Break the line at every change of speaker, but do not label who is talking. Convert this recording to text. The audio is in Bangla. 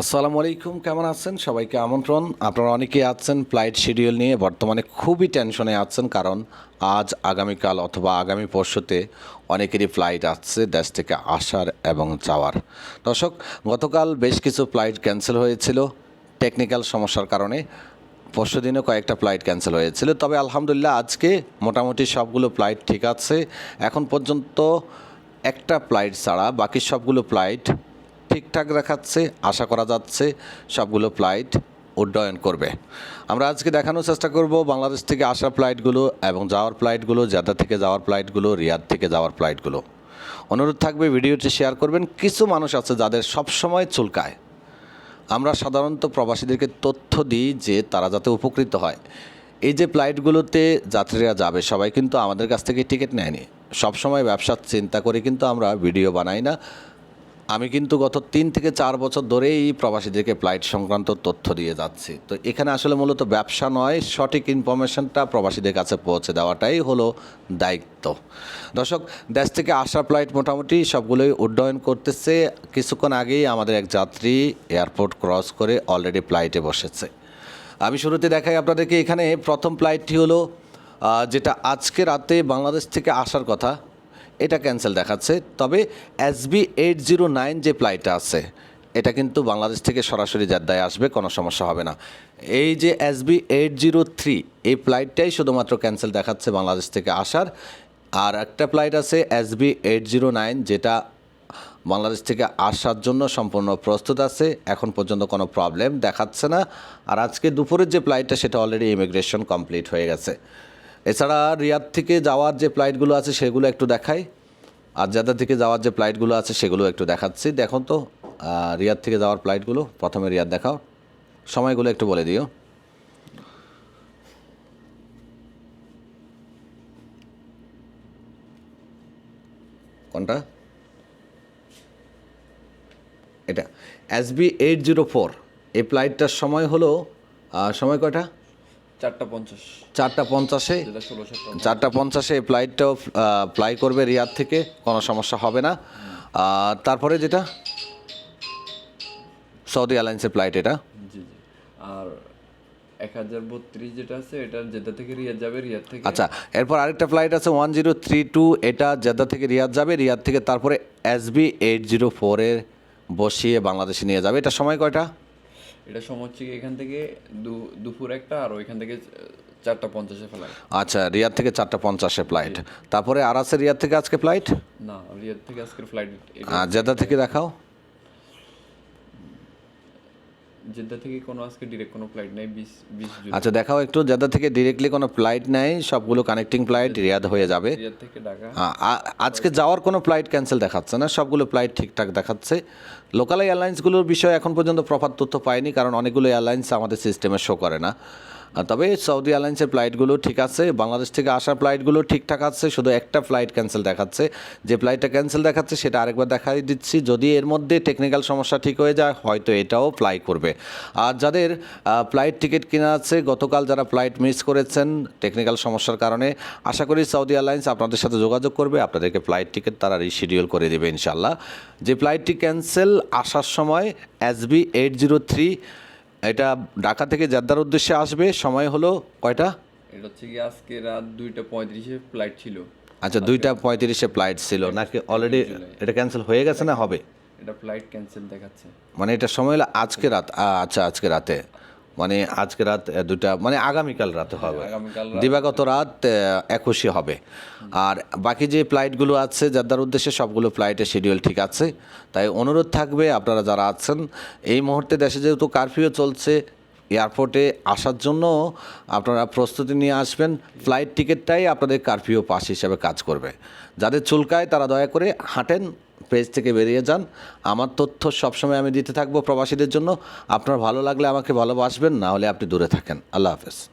আসসালামু আলাইকুম, কেমন আছেন? সবাইকে আমন্ত্রণ। আপনারা অনেকেই আছেন ফ্লাইট শিডিউল নিয়ে, বর্তমানে খুবই টেনশনে আছেন কারণ আজ আগামীকাল অথবা আগামী পরশুতে অনেকেরই ফ্লাইট আসছে দেশ থেকে আসার এবং যাওয়ার। দর্শক, গতকাল বেশ কিছু ফ্লাইট ক্যান্সেল হয়েছিল। টেকনিক্যাল সমস্যার কারণে পরশু দিনও কয়েকটা ফ্লাইট ক্যান্সেল হয়েছিল। তবে আলহামদুলিল্লাহ আজকে মোটামুটি সবগুলো ফ্লাইট ঠিক আছে। এখন পর্যন্ত একটা ফ্লাইট ছাড়া বাকি সবগুলো ফ্লাইট ঠিকঠাক দেখাচ্ছে, আশা করা যাচ্ছে সবগুলো ফ্লাইট উড্ডয়ন করবে। আমরা আজকে দেখানোর চেষ্টা করব বাংলাদেশ থেকে আসা ফ্লাইটগুলো এবং যাওয়ার ফ্লাইটগুলো জাদা থেকে যাওয়ার ফ্লাইটগুলো, রিয়াদ থেকে যাওয়ার ফ্লাইটগুলো। অনুরোধ থাকবে ভিডিওটি শেয়ার করবেন। কিছু মানুষ আছে যাদের সবসময় চুলকায়। আমরা সাধারণত প্রবাসীদেরকে তথ্য দিই যে তারা যাতে উপকৃত হয়। এই যে ফ্লাইটগুলোতে যাত্রীরা যাবে, সবাই কিন্তু আমাদের কাছ থেকে টিকিট নেয়নি। সবসময় ব্যবসার চিন্তা করে কিন্তু আমরা ভিডিও বানাই না। আমি কিন্তু গত তিন থেকে চার বছর ধরেই প্রবাসীদেরকে ফ্লাইট সংক্রান্ত তথ্য দিয়ে যাচ্ছি। তো এখানে আসলে মূলত ব্যবসা নয়, সঠিক ইনফরমেশনটা প্রবাসীদের কাছে পৌঁছে দেওয়াটাই হলো দায়িত্ব। দর্শক, দেশ থেকে আসা ফ্লাইট মোটামুটি সবগুলোই উড্ডয়ন করতেছে। কিছুক্ষণ আগেই আমাদের এক যাত্রী এয়ারপোর্ট ক্রস করে অলরেডি ফ্লাইটে বসেছে। আমি শুরুতে দেখাই আপনাদেরকে এখানে প্রথম ফ্লাইটটি হলো যেটা আজকে রাতে বাংলাদেশ থেকে আসার কথা। এটা ক্যান্সেল দেখাচ্ছে। তবে এসবি এইট জিরো নাইন যে ফ্লাইটটা আছে, এটা কিন্তু বাংলাদেশ থেকে সরাসরি জেদ্দায় আসবে, কোনো সমস্যা হবে না। এই যে এসবি এইট জিরো থ্রি, এই ফ্লাইটটাই শুধুমাত্র ক্যান্সেল দেখাচ্ছে বাংলাদেশ থেকে আসার। আর একটা ফ্লাইট আছে এসবি এইট জিরো নাইন, যেটা বাংলাদেশ থেকে আসার জন্য সম্পূর্ণ প্রস্তুত আছে। এখন পর্যন্ত কোনো প্রবলেম দেখাচ্ছে না। আর আজকে দুপুরের যে ফ্লাইটটা, সেটা অলরেডি ইমিগ্রেশন কমপ্লিট হয়ে গেছে। এছাড়া রিয়াদ থেকে যাওয়ার যে ফ্লাইটগুলো আছে সেগুলো একটু দেখাই। আর জাদা থেকে যাওয়ার যে ফ্লাইটগুলো আছে সেগুলো একটু দেখাচ্ছি। দেখুন তো রিয়াদ থেকে যাওয়ার ফ্লাইটগুলো, প্রথমে রিয়াদ দেখাও। সময়গুলো একটু বলে দিও। কোনটা? এটা S B eight zero four এই ফ্লাইটটার সময় হলো সময় কয়টা?
চারটা পঞ্চাশ।
চারটা পঞ্চাশে?
ষোলো
চারটা পঞ্চাশে এই ফ্লাইটটাও ফ্লাই করবে রিয়াদ থেকে কোনো সমস্যা হবে না। আর তারপরে যেটা? সৌদি এয়ারলাইন্সের ফ্লাইট এটা।
জি জি। আর এক হাজার বত্রিশ যেটা আছে এটা জেদ্দা থেকে রিয়াদ যাবে রিয়াদ থেকে
আচ্ছা এরপর আরেকটা ফ্লাইট আছে ওয়ান জিরো থ্রি টু এটা জেদ্দা থেকে রিয়াদ যাবে রিয়াদ থেকে তারপরে এস বি এইট জিরো ফোরের বসিয়ে বাংলাদেশে নিয়ে যাবে। এটা সময় কয়টা?
এটা সময় হচ্ছে কি এখান থেকে দুপুর একটা আর ওইখান থেকে চারটা পঞ্চাশে ফ্লাইট
আচ্ছা রিয়াদ থেকে চারটা পঞ্চাশে ফ্লাইট তারপরে আর আছে রিয়াদ থেকে আজকে ফ্লাইট
না রিয়াদ থেকে আজকে ফ্লাইট
জেদা জেদ্দা থেকে দেখাও।
জেদ্দা থেকে কোনো আজকে ডিরেক্ট কোনো ফ্লাইট নেই বিশ বিশ জুন।
আচ্ছা দেখাও একটু জেদ্দা থেকে ডিরেক্টলি কোনো ফ্লাইট নাই সবগুলো কানেক্টিং ফ্লাইট রিয়াদ হয়ে যাবে।
রিয়াদ থেকে ঢাকা।
আ- আ- আজকে যাওয়ার কোনো ফ্লাইট ক্যান্সেল দেখাচ্ছে না সবগুলো ফ্লাইট ঠিকঠাক দেখাচ্ছে। লোকাল এয়ারলাইন্সগুলোর বিষয়ে এখন পর্যন্ত প্রপার তথ্য পাইনি কারণ অনেকগুলো এয়ারলাইন্স আমাদের সিস্টেমে শো করে না। তবে সৌদি এয়ারলাইন্সের ফ্লাইটগুলো ঠিক আছে, বাংলাদেশ থেকে আসা ফ্লাইটগুলো ঠিকঠাক আছে, শুধু একটা ফ্লাইট ক্যান্সেল দেখাচ্ছে। যে ফ্লাইটটা ক্যান্সেল দেখাচ্ছে সেটা আরেকবার দেখাই দিচ্ছি, যদি এর মধ্যে টেকনিক্যাল সমস্যা ঠিক হয়ে যায়, হয়তো এটাও ফ্লাই করবে। আর যাদের ফ্লাইট টিকিট কেনা আছে, গতকাল যারা ফ্লাইট মিস করেছেন টেকনিক্যাল সমস্যার কারণে, আশা করি সৌদি এয়ারলাইন্স আপনাদের সাথে যোগাযোগ করবে, আপনাদেরকে ফ্লাইট টিকিট তারা রিশিডিউল করে দেবে ইনশাল্লাহ যে ফ্লাইটটি ক্যান্সেল আসার সময় এসবি এইট জিরো থ্রি এটা ঢাকা থেকে জাদ্দার উদ্দেশ্যে আসবে সময় হলো কয়টা?
এটা হচ্ছে কি আজকে রাত দুইটা পঁয়ত্রিশে ফ্লাইট ছিল।
আচ্ছা দুইটা পঁয়ত্রিশে ফ্লাইট ছিল নাকি অলরেডি এটা ক্যান্সেল হয়ে গেছে না হবে?
এটা ফ্লাইট ক্যান্সেল দেখাচ্ছে।
মানে এটা সময় হলো আজকে রাত আচ্ছা আজকে রাতে। মানে আজকে রাত দুটা মানে আগামীকাল রাতে হবে। দিবাগত রাত একুশে হবে। আর বাকি যে ফ্লাইটগুলো আছে যাদের উদ্দেশ্যে সবগুলো ফ্লাইটের শিডিউল ঠিক আছে। তাই অনুরোধ থাকবে আপনারা যারা আছেন এই মুহূর্তে দেশে যেহেতু কারফিউ চলছে এয়ারপোর্টে আসার জন্য আপনারা প্রস্তুতি নিয়ে আসবেন। ফ্লাইট টিকিটটাই আপনাদের কারফিউ পাস হিসাবে কাজ করবে। যাদের চুলকায় তারা দয়া করে হাঁটেন পেজ থেকে বেরিয়ে যান। আমার তথ্য সবসময় আমি দিতে থাকব প্রবাসীদের জন্য। আপনার ভালো লাগলে আমাকে ভালোবাসবেন, না হলে আপনি দূরে থাকেন। আল্লাহ হাফেজ।